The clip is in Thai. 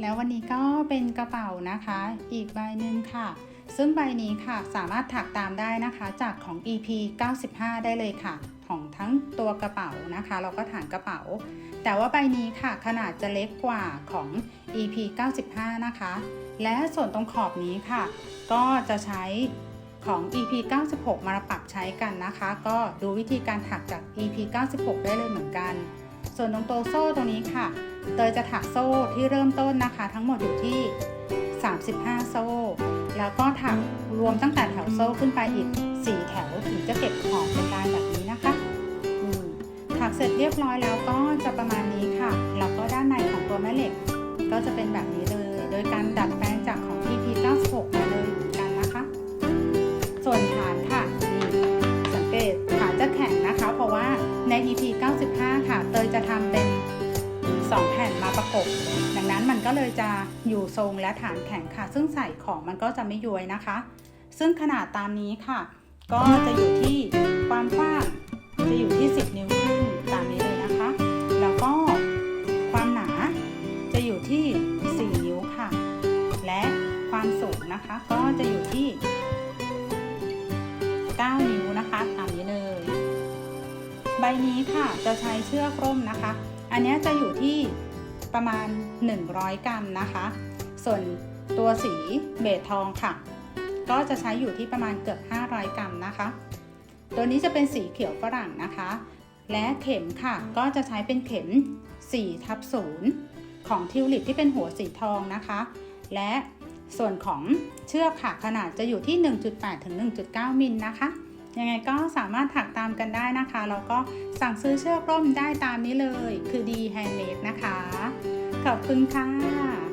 แล้ววันนี้ก็เป็นกระเป๋านะคะ อีกใบหนึ่งค่ะ ซึ่งใบนี้ค่ะสามารถถักตามได้นะคะจากของ EP 95 ได้เลยค่ะ ของทั้งตัวกระเป๋านะคะแล้วก็ฐานกระเป๋า แต่ว่าใบนี้ค่ะขนาดจะเล็กกว่าของ EP 95 นะคะ และส่วนตรงขอบนี้ค่ะ ก็จะใช้ของ EP 96 มาปรับใช้กันนะคะ ก็ดูวิธีการถักจาก EP 96 ได้เลยเหมือนกัน ส่วนตรงตัวโซ่ตรงนี้ค่ะ เตยจะถักโซ่ที่เริ่มต้นนะคะ ทั้งหมดอยู่ที่ 35 โซ่ แล้วก็ถักรวมตั้งแต่แถวโซ่ขึ้นไปอีก 4 แถวถึงจะเก็บของเป็นลายแบบนี้นะคะถักเสร็จเรียบร้อยแล้วก็จะประมาณนี้ค่ะ แล้วก็ด้านในของตัวแม่เหล็ก ก็จะเป็นแบบนี้เลย โดยการดัดแปลงจากของ EP 96มาเลยเหมือนกันนะคะ ส่วนฐานค่ะนี่สังเกตฐานจะแข็งนะคะ เพราะว่าใน EP 95 ค่ะ เตยจะทำเป็น 2 แผ่นมาประกบ ดังนั้นมันก็เลยจะอยู่ทรงและฐานแข็งค่ะ ซึ่งใส่ของมันก็จะไม่ย้วยนะคะ ซึ่งขนาดตามนี้ค่ะ ก็จะอยู่ที่ความกว้างจะอยู่ที่ 10 นิ้วครึ่งตามนี้เลยนะคะ แล้วก็ความหนาจะอยู่ที่ 4 นิ้วค่ะ และความสูงนะคะก็จะอยู่ที่ 9 นิ้วนะคะ ตามนี้เลย ใบนี้ค่ะจะใช้เชือกร่มนะคะ อันนี้จะอยู่ที่ประมาณ 100 กรัมนะคะ ส่วนตัวสีเบจทองค่ะ ก็จะใช้อยู่ที่ประมาณเกือบ 500 กรัมนะคะ ตัวนี้จะเป็นสีเขียวฝรั่งนะคะ และเข็มค่ะ ก็จะใช้เป็นเข็ม4ทับ0ของทิวลิปที่เป็นหัวสีทองนะคะ และส่วนของเชือกค่ะขนาดจะอยู่ที่ 1.8 ถึง 1.9 มิลนะคะ ยังไงก็สามารถถักตามกันได้นะคะแล้วก็สั่งซื้อเชือกร่มได้ตามนี้เลย คือดีแฮนด์เมดนะคะ ขอบคุณค่ะ